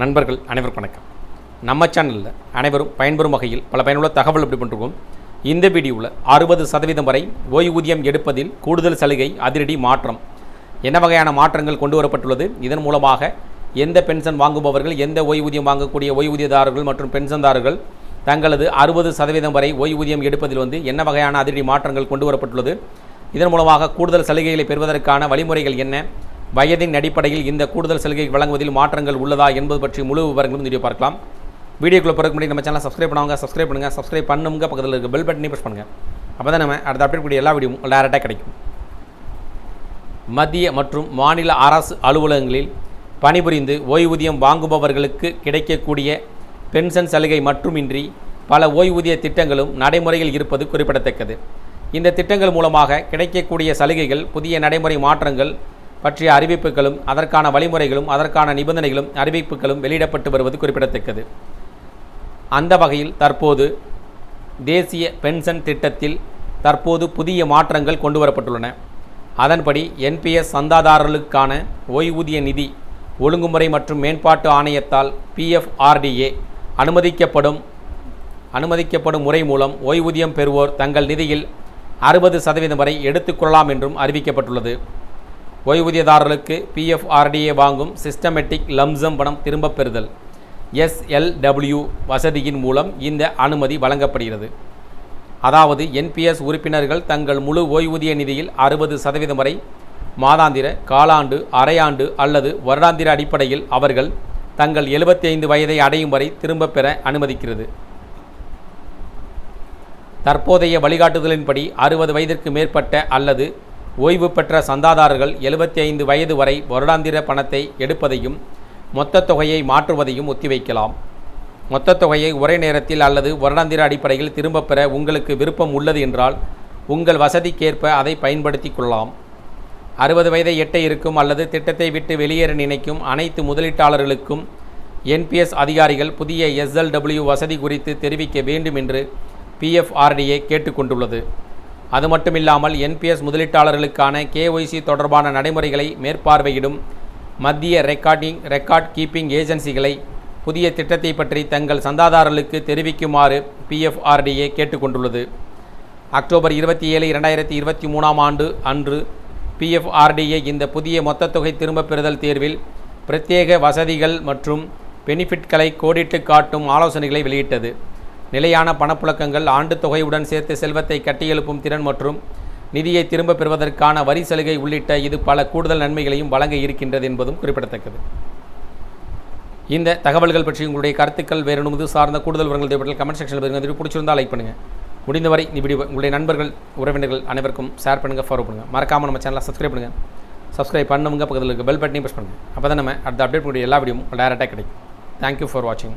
நண்பர்கள் அனைவருக்கும் வணக்கம். நம்ம சேனலில் அனைவரும் பயன்பெறும் வகையில் பல பயனுள்ள தகவல் எப்படி பண்ணிருக்கோம் இந்த வீடியோவில் அறுபது சதவீதம் வரை ஓய்வூதியம் எடுப்பதில் கூடுதல் சலுகை அதிரடி மாற்றம். என்ன வகையான மாற்றங்கள் கொண்டு வரப்பட்டுள்ளது? இதன் மூலமாக எந்த பென்ஷன் வாங்குபவர்கள் எந்த ஓய்வூதியம் வாங்கக்கூடிய ஓய்வூதியதாரர்கள் மற்றும் பென்ஷன்தாரர்கள் தங்களது அறுபது சதவீதம் வரை ஓய்வூதியம் எடுப்பதில் வந்து என்ன வகையான அதிரடி மாற்றங்கள் கொண்டு வரப்பட்டுள்ளது? இதன் மூலமாக கூடுதல் சலுகைகளை பெறுவதற்கான வழிமுறைகள் என்ன? வயதின் அடிப்படையில் இந்த கூடுதல் சலுகை வழங்குவதில் மாற்றங்கள் உள்ளதா என்பது பற்றி முழு விவரங்களும் வீடியோ பார்க்கலாம். வீடியோக்குள்ளே பிறகு முன்னாடி நம்ம சேனலை சப்ஸ்கிரைப் பண்ணுவாங்க சப்ஸ்கிரைப் பண்ணுங்கள் சப்ஸ்கிரைப் பண்ணுங்க பக்கத்தில் இருக்க பெல் பட்டனே ப்ரெஸ் பண்ணுங்கள் அப்போ தான் நம்ம அடுத்த அப்டேட் கூடிய எல்லா வீடியோவும் டேரெக்டாக கிடைக்கும். மத்திய மற்றும் மாநில அரசு அலுவலகங்களில் பணிபுரிந்து ஓய்வூதியம் வாங்குபவர்களுக்கு கிடைக்கக்கூடிய பென்ஷன் சலுகை மட்டுமின்றி பல ஓய்வூதிய திட்டங்களும் நடைமுறையில் இருப்பது குறிப்பிடத்தக்கது. இந்த திட்டங்கள் மூலமாக கிடைக்கக்கூடிய சலுகைகள் புதிய நடைமுறை மாற்றங்கள் பற்றிய அறிவிப்புகளும் அதற்கான வழிமுறைகளும் அதற்கான நிபந்தனைகளும் அறிவிப்புகளும் வெளியிடப்பட்டு வருவது குறிப்பிடத்தக்கது. அந்த வகையில் தற்போது தேசிய பென்ஷன் திட்டத்தில் தற்போது புதிய மாற்றங்கள் கொண்டு வரப்பட்டுள்ளன அதன்படி என்பிஎஸ் சந்தாதாரர்களுக்கான ஓய்வூதிய நிதி ஒழுங்குமுறை மற்றும் மேம்பாட்டு ஆணையத்தால் பிஎஃப்ஆர்டிஏ அனுமதிக்கப்படும் அனுமதிக்கப்படும் முறை மூலம் ஓய்வூதியம் பெறுவோர் தங்கள் நிதியில் அறுபது சதவீதம் வரை எடுத்துக்கொள்ளலாம் என்றும் அறிவிக்கப்பட்டுள்ளது. ஓய்வூதியதாரர்களுக்கு பிஎஃப்ஆர்டிஏ வாங்கும் சிஸ்டமேட்டிக் லம்சம் பணம் திரும்பப் பெறுதல். எஸ்எல்டபிள்யூ வசதியின் மூலம் இந்த அனுமதி வழங்கப்படுகிறது. அதாவது என்பிஎஸ் உறுப்பினர்கள் தங்கள் முழு ஓய்வூதிய நிதியில் அறுபது சதவீதம் வரை மாதாந்திர காலாண்டு அரையாண்டு அல்லது வருடாந்திர அடிப்படையில் அவர்கள் தங்கள் 75 வயதை அடையும் வரை திரும்பப் பெற அனுமதிக்கிறது. தற்போதைய வழிகாட்டுதலின்படி அறுபது வயதிற்கு மேற்பட்ட அல்லது ஓய்வு பெற்ற சந்தாதாரர்கள் 75 வயது வரை வருடாந்திர பணத்தை எடுப்பதையும் மொத்த தொகையை மாற்றுவதையும் ஒத்திவைக்கலாம். மொத்த தொகையை ஒரே நேரத்தில் அல்லது வருடாந்திர அடிப்படையில் திரும்பப் பெற உங்களுக்கு விருப்பம் உள்ளது என்றால் உங்கள் வசதிக்கேற்ப அதை பயன்படுத்தி கொள்ளலாம். அறுபது வயதை எட்ட இருக்கும் அல்லது திட்டத்தை விட்டு வெளியேற நினைக்கும் அனைத்து முதலீட்டாளர்களுக்கும் என்பிஎஸ் அதிகாரிகள் புதிய எஸ்எல்டபிள்யூ வசதி குறித்து தெரிவிக்க வேண்டும் என்று பிஎஃப்ஆர்டிஏ கேட்டுக்கொண்டுள்ளது அது மட்டுமில்லாமல் என்பிஎஸ் முதலீட்டாளர்களுக்கான கேஒய்சி தொடர்பான நடைமுறைகளை மேற்பார்வையிடும் மத்திய ரெக்கார்டிங் ரெக்கார்ட் கீப்பிங் ஏஜென்சிகளை புதிய திட்டத்தை பற்றி தங்கள் சந்தாதாரர்களுக்கு தெரிவிக்குமாறு பிஎஃப்ஆர்டிஏ கேட்டுக்கொண்டுள்ளது. அக்டோபர் இருபத்தி ஏழு இரண்டாயிரத்தி இருபத்தி மூணாம் ஆண்டு அன்று பிஎஃப்ஆர்டிஏ இந்த புதிய மொத்த தொகை திரும்பப் பெறுதல் தேர்வில் பிரத்யேக வசதிகள் மற்றும் பெனிஃபிட்களை கோடிட்டு காட்டும் ஆலோசனைகளை வெளியிட்டது. நிலையான பணப்புழக்கங்கள் ஆண்டு தொகையுடன் சேர்த்து செல்வத்தை கட்டியெழுப்பும் திறன் மற்றும் நிதியை திரும்பப் பெறுவதற்கான வரி சலுகை உள்ளிட்ட இது பல கூடுதல் நன்மைகளையும் வழங்க இருக்கின்றது என்பதும் குறிப்பிடத்தக்கது. இந்த தகவல்கள் பற்றி உங்களுடைய கருத்துக்கள் வேறு இது சார்ந்த கூடுதல் விவரங்கள் தேவைப்பட்டால் கமெண்ட் செக்ஷனில் பெறுங்க இது பிடிச்சிருந்தால் லைக் பண்ணுங்கள் முடிந்தவரை இந்த வீடியோ உங்களுடைய நண்பர்கள் உறவினர்கள் அனைவருக்கும் ஷேர் பண்ணுங்கள் ஃபாலோ பண்ணுங்கள் மறக்காமல் நம்ம சேனலை சப்ஸ்கிரைப் பண்ணுங்கள் சப்ஸ்கிரைப் பண்ணுங்க பக்கத்தில் இருக்க பெல் பட்டனையும் ப்ரெஸ் பண்ணுங்கள் அப்போ தான் நம்ம அடுத்த அப்டேட் பண்ணி எல்லா வீடியோவும் டேரெக்டாக கிடைக்கும். தேங்க்யூ ஃபார் வாட்சிங்